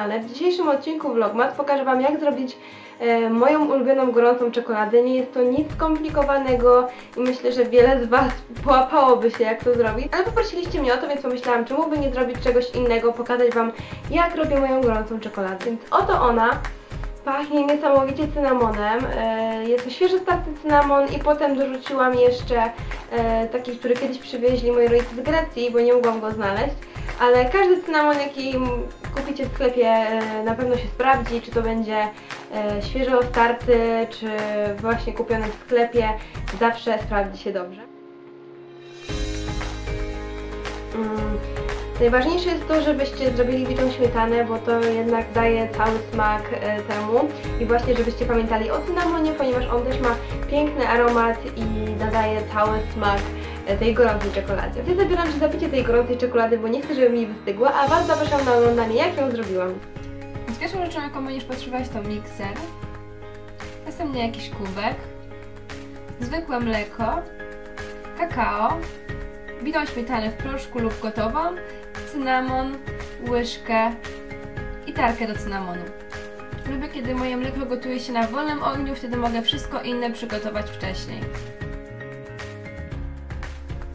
kanale. W dzisiejszym odcinku Vlogmas pokażę Wam jak zrobić e, moją ulubioną gorącą czekoladę. Nie jest to nic skomplikowanego i myślę, że wiele z Was połapałoby się jak to zrobić. Ale poprosiliście mnie o to, więc pomyślałam, czemu by nie zrobić czegoś innego, pokazać Wam jak robię moją gorącą czekoladę. Więc oto ona. Pachnie niesamowicie cynamonem. E, Jest to świeży starty cynamon i potem dorzuciłam jeszcze e, taki, który kiedyś przywieźli moi rodzice z Grecji, bo nie mogłam go znaleźć. Ale każdy cynamon, jaki kupicie w sklepie e, na pewno się sprawdzi, czy to będzie e, świeżo starty, czy właśnie kupiony w sklepie, zawsze sprawdzi się dobrze. Mm. Najważniejsze jest to, żebyście zrobili bitą śmietanę, bo to jednak daje cały smak e, temu i właśnie żebyście pamiętali o cynamonie, ponieważ on też ma piękny aromat i nadaje cały smak tej gorącej czekolady. Ja zabieram się za tej gorącej czekolady, bo nie chcę, żeby mi wystygła, a Was zapraszam na oglądanie, jak ją zrobiłam. Więc pierwszą rzeczą, jaką będziesz potrzebować, to mikser. Następnie jakiś kubek, zwykłe mleko, kakao, bitą śmietanę w proszku lub gotową, cynamon, łyżkę i tarkę do cynamonu. Lubię, kiedy moje mleko gotuje się na wolnym ogniu, wtedy mogę wszystko inne przygotować wcześniej.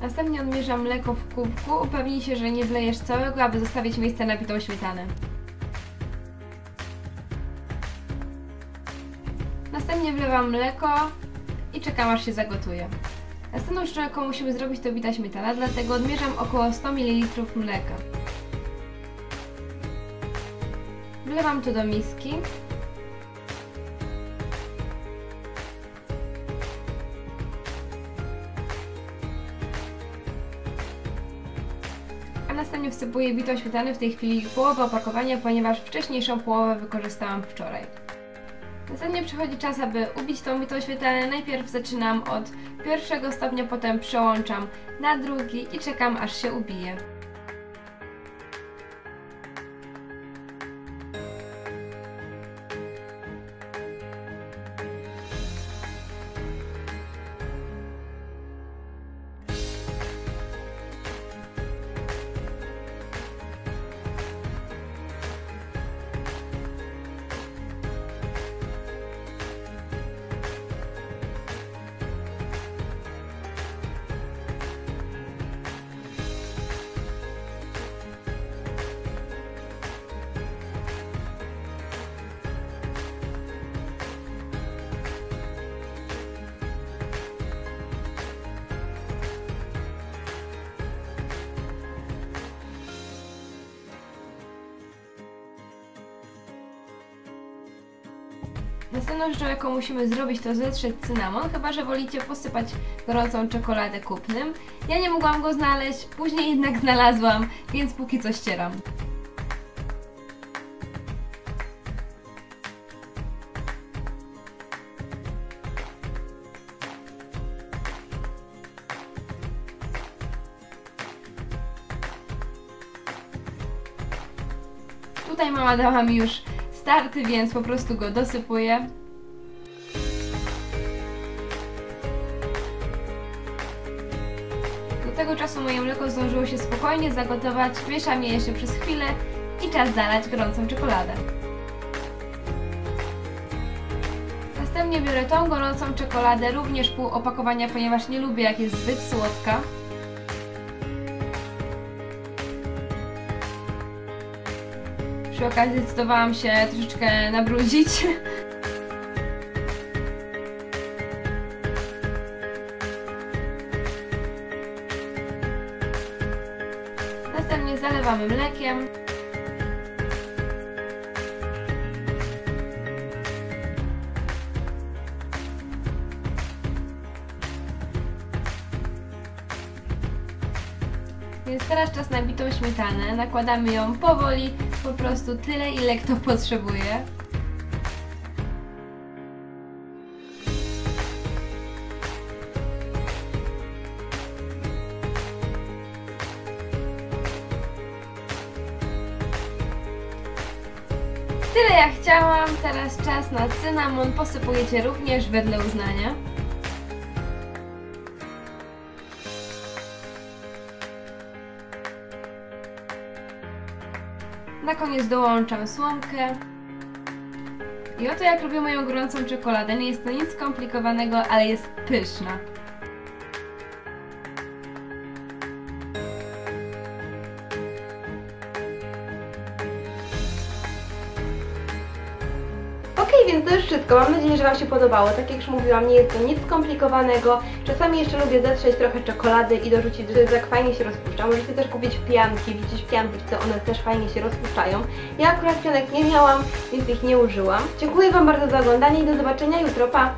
Następnie odmierzam mleko w kubku, upewnij się, że nie wlejesz całego, aby zostawić miejsce na bitą śmietanę. Następnie wlewam mleko i czekam aż się zagotuje. Następną rzeczą, jaką musimy zrobić, to bita śmietana, dlatego odmierzam około 100 ml mleka. Wlewam to do miski. Następnie wsypuję bitą śmietanę, w tej chwili połowę opakowania, ponieważ wcześniejszą połowę wykorzystałam wczoraj. Następnie przychodzi czas, aby ubić tą bitą śmietanę. Najpierw zaczynam od pierwszego stopnia, potem przełączam na drugi i czekam aż się ubije. Następną rzeczą, jaką musimy zrobić, to zetrzeć cynamon, chyba że wolicie posypać gorącą czekoladę kupnym. Ja nie mogłam go znaleźć, później jednak znalazłam, więc póki co ścieram. Tutaj mama dała mi już starty, więc po prostu go dosypuję. Do tego czasu moje mleko zdążyło się spokojnie zagotować, mieszam je jeszcze przez chwilę i czas zalać gorącą czekoladę. Następnie biorę tą gorącą czekoladę, również pół opakowania, ponieważ nie lubię jak jest zbyt słodka. Przy okazji zdecydowałam się troszeczkę nabrudzić. Następnie zalewamy mlekiem. Więc teraz czas na bitą śmietanę. Nakładamy ją powoli, po prostu tyle, ile kto potrzebuje. Tyle jak chciałam, teraz czas na cynamon. Posypujecie również wedle uznania. Na koniec dołączam słomkę. I oto jak robię moją gorącą czekoladę. Nie jest to nic skomplikowanego, ale jest pyszna. Okej, więc to już wszystko. Mam nadzieję, że Wam się podobało. Tak jak już mówiłam, nie jest to nic skomplikowanego. Czasami jeszcze lubię zetrzeć trochę czekolady i dorzucić, że tak fajnie się rozpuszcza. Możecie też kupić pianki, wrzucić pianki, to one też fajnie się rozpuszczają. Ja akurat pianek nie miałam, więc ich nie użyłam. Dziękuję Wam bardzo za oglądanie i do zobaczenia jutro. Pa!